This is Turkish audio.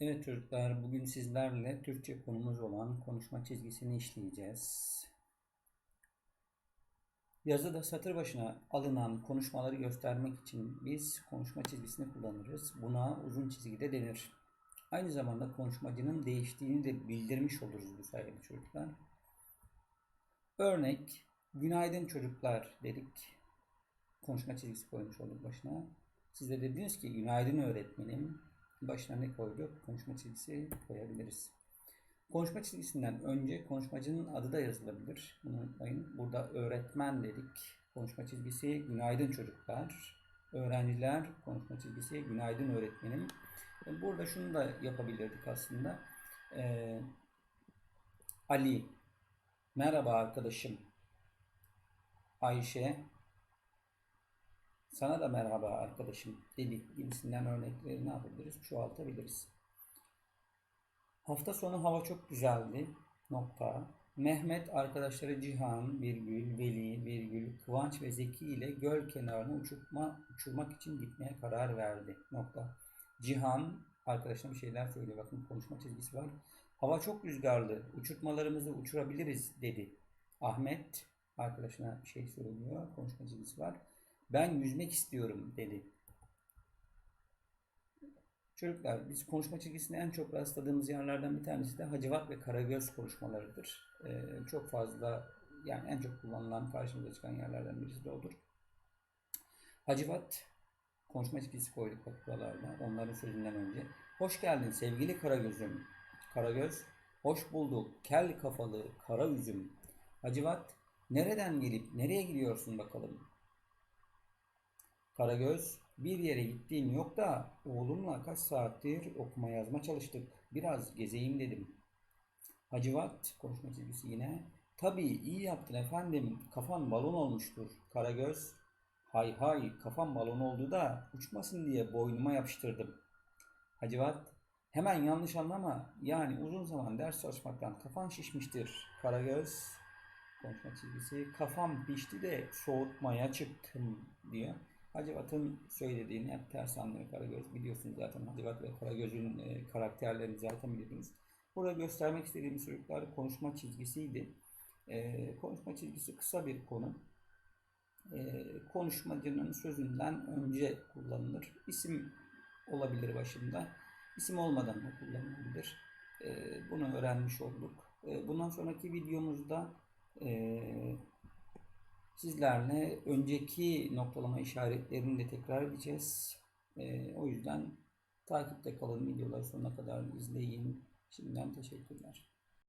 Evet çocuklar, bugün sizlerle Türkçe konumuz olan konuşma çizgisini işleyeceğiz. Yazıda satır başına alınan konuşmaları göstermek için biz konuşma çizgisini kullanırız. Buna uzun çizgi de denir. Aynı zamanda konuşmacının değiştiğini de bildirmiş oluruz bu sayede çocuklar. Örnek, günaydın çocuklar dedik. Konuşma çizgisi koymuş olduk başına. Siz de dediniz ki günaydın öğretmenim. Başına ne koyduk? Konuşma çizgisi koyabiliriz. Konuşma çizgisinden önce konuşmacının adı da yazılabilir. Bunu unutmayın. Burada öğretmen dedik. Konuşma çizgisi günaydın çocuklar. Öğrenciler konuşma çizgisi günaydın öğretmenim. Burada şunu da yapabilirdik aslında. Ee, Ali merhaba arkadaşım. Ayşe sana da merhaba arkadaşım dedik gibisinden örnekleri ne yapabiliriz? Çoğaltabiliriz. Hafta sonu hava çok güzeldi. Nokta. Mehmet arkadaşları Cihan, virgül, Veli, virgül, Kıvanç ve Zeki ile göl kenarına uçurma, uçurmak için gitmeye karar verdi. Nokta. Cihan arkadaşına bir şeyler söylüyor. Bakın konuşma çizgisi var. Hava çok rüzgarlı. Uçurtmalarımızı uçurabiliriz dedi. Ahmet arkadaşına bir şey söylüyor. Konuşma çizgisi var. Ben yüzmek istiyorum dedi. Çocuklar biz konuşma çizgisinde en çok rastladığımız yerlerden bir tanesi de Hacivat ve Karagöz konuşmalarıdır. Ee, çok fazla yani en çok kullanılan karşımıza çıkan yerlerden birisi de odur. Hacivat konuşma çizgisi koyduk buralarda onların sözünden önce. Hoş geldin sevgili Karagöz'üm. Karagöz hoş bulduk kel kafalı kara üzüm. Hacivat nereden gelip nereye gidiyorsun bakalım? Karagöz, bir yere gittiğim yok da oğlumla kaç saattir okuma yazma çalıştık. Biraz gezeyim dedim. Hacivat, konuşma çizgisi yine. Tabii iyi yaptın efendim, kafan balon olmuştur. Karagöz, hay hay kafam balon oldu da uçmasın diye boynuma yapıştırdım. Hacivat, hemen yanlış anlama, yani uzun zaman ders çalışmaktan kafan şişmiştir. Karagöz, konuşma çizgisi, kafam pişti de soğutmaya çıktım diyor. Hacivat'ın söylediğini hep ters anlıyor Karagöz. Biliyorsunuz zaten Hacivat ve Karagöz'ün e, karakterlerini zaten biliyorsunuz. Burada göstermek istediğim çocuklar konuşma çizgisiydi. E, konuşma çizgisi kısa bir konu. E, konuşmacının sözünden önce kullanılır. İsim olabilir başında. İsim olmadan da kullanılabilir. E, bunu öğrenmiş olduk. E, bundan sonraki videomuzda e, Sizlerle önceki noktalama işaretlerini de tekrar edeceğiz. Ee, o yüzden takipte kalın videoları sonuna kadar izleyin. Şimdiden teşekkürler.